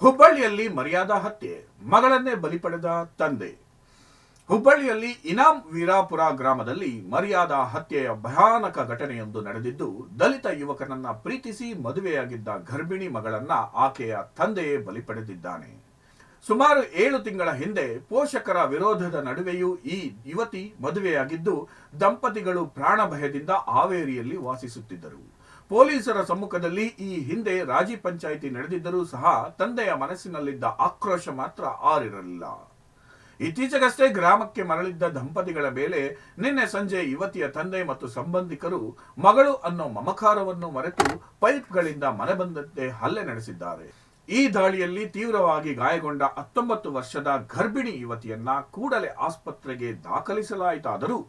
ಹುಬ್ಬಳ್ಳಿಯಲ್ಲಿ ಮರ್ಯಾದಾ ಹತ್ಯೆ, ಮಗಳನ್ನೇ ಬಲಿ ಪಡೆದ ತಂದೆ. ಹುಬ್ಬಳ್ಳಿಯಲ್ಲಿ ಇನಾಂ ವೀರಾಪುರ ಗ್ರಾಮದಲ್ಲಿ ಮರ್ಯಾದಾ ಹತ್ಯೆಯ ಭಯಾನಕ ಘಟನೆಯೊಂದು ನಡೆದಿದ್ದು, ದಲಿತ ಯುವಕನನ್ನ ಪ್ರೀತಿಸಿ ಮದುವೆಯಾಗಿದ್ದ ಗರ್ಭಿಣಿ ಮಗಳನ್ನ ಆಕೆಯ ತಂದೆಯೇ ಬಲಿ ಪಡೆದಿದ್ದಾನೆ. ಸುಮಾರು ಏಳು ತಿಂಗಳ ಹಿಂದೆ ಪೋಷಕರ ವಿರೋಧದ ನಡುವೆಯೂ ಈ ಯುವತಿ ಮದುವೆಯಾಗಿದ್ದು, ದಂಪತಿಗಳು ಪ್ರಾಣ ಭಯದಿಂದ ಹಾವೇರಿಯಲ್ಲಿ ವಾಸಿಸುತ್ತಿದ್ದರು. ಪೊಲೀಸರ ಸಮ್ಮುಖದಲ್ಲಿ ಈ ಹಿಂದೆ ರಾಜಿ ಪಂಚಾಯಿತಿ ನಡೆದಿದ್ದರೂ ಸಹ ತಂದೆಯ ಮನಸ್ಸಿನಲ್ಲಿದ್ದ ಆಕ್ರೋಶ ಮಾತ್ರ ಆರಿರಲಿಲ್ಲ. ಇತ್ತೀಚೆಗಷ್ಟೇ ಗ್ರಾಮಕ್ಕೆ ಮರಳಿದ್ದ ದಂಪತಿಗಳ ಮೇಲೆ ನಿನ್ನೆ ಸಂಜೆ ಯುವತಿಯ ತಂದೆ ಮತ್ತು ಸಂಬಂಧಿಕರು ಮಗಳು ಅನ್ನೋ ಮಮಕಾರವನ್ನು ಮರೆತು ಪೈಪ್ಗಳಿಂದ ಮನೆ ಬಂದಂತೆ ಹಲ್ಲೆ ನಡೆಸಿದ್ದಾರೆ. ಈ ದಾಳಿಯಲ್ಲಿ ತೀವ್ರವಾಗಿ ಗಾಯಗೊಂಡ ಹತ್ತೊಂಬತ್ತು ವರ್ಷದ ಗರ್ಭಿಣಿ ಯುವತಿಯನ್ನ ಕೂಡಲೇ ಆಸ್ಪತ್ರೆಗೆ ದಾಖಲಿಸಲಾಯಿತಾದರೂ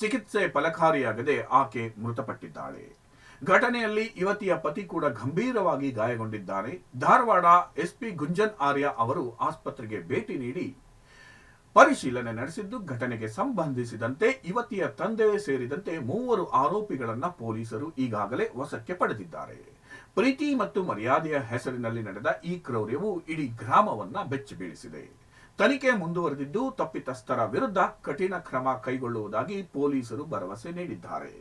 ಚಿಕಿತ್ಸೆ ಫಲಕಾರಿಯಾಗದೆ ಆಕೆ ಮೃತಪಟ್ಟಿದ್ದಾಳೆ. ಘಟನೆಯಲ್ಲಿ ಯುವತಿಯ ಪತಿ ಕೂಡ ಗಂಭೀರವಾಗಿ ಗಾಯಗೊಂಡಿದ್ದಾನೆ. ಧಾರವಾಡ ಎಸ್ಪಿ ಗುಂಜನ್ ಆರ್ಯ ಅವರು ಆಸ್ಪತ್ರೆಗೆ ಭೇಟಿ ನೀಡಿ ಪರಿಶೀಲನೆ ನಡೆಸಿದ್ದು, ಘಟನೆಗೆ ಸಂಬಂಧಿಸಿದಂತೆ ಯುವತಿಯ ತಂದೆ ಸೇರಿದಂತೆ ಮೂವರು ಆರೋಪಿಗಳನ್ನು ಪೊಲೀಸರು ಈಗಾಗಲೇ ವಶಕ್ಕೆ ಪಡೆದಿದ್ದಾರೆ. ಪ್ರೀತಿ ಮತ್ತು ಮರ್ಯಾದೆಯ ಹೆಸರಿನಲ್ಲಿ ನಡೆದ ಈ ಕ್ರೌರ್ಯವು ಇಡೀ ಗ್ರಾಮವನ್ನ ಬೆಚ್ಚಿ ಬೀಳಿಸಿದೆ. ತನಿಖೆ ಮುಂದುವರೆದಿದ್ದು, ತಪ್ಪಿತಸ್ಥರ ವಿರುದ್ಧ ಕಠಿಣ ಕ್ರಮ ಕೈಗೊಳ್ಳುವುದಾಗಿ ಪೊಲೀಸರು ಭರವಸೆ ನೀಡಿದ್ದಾರೆ.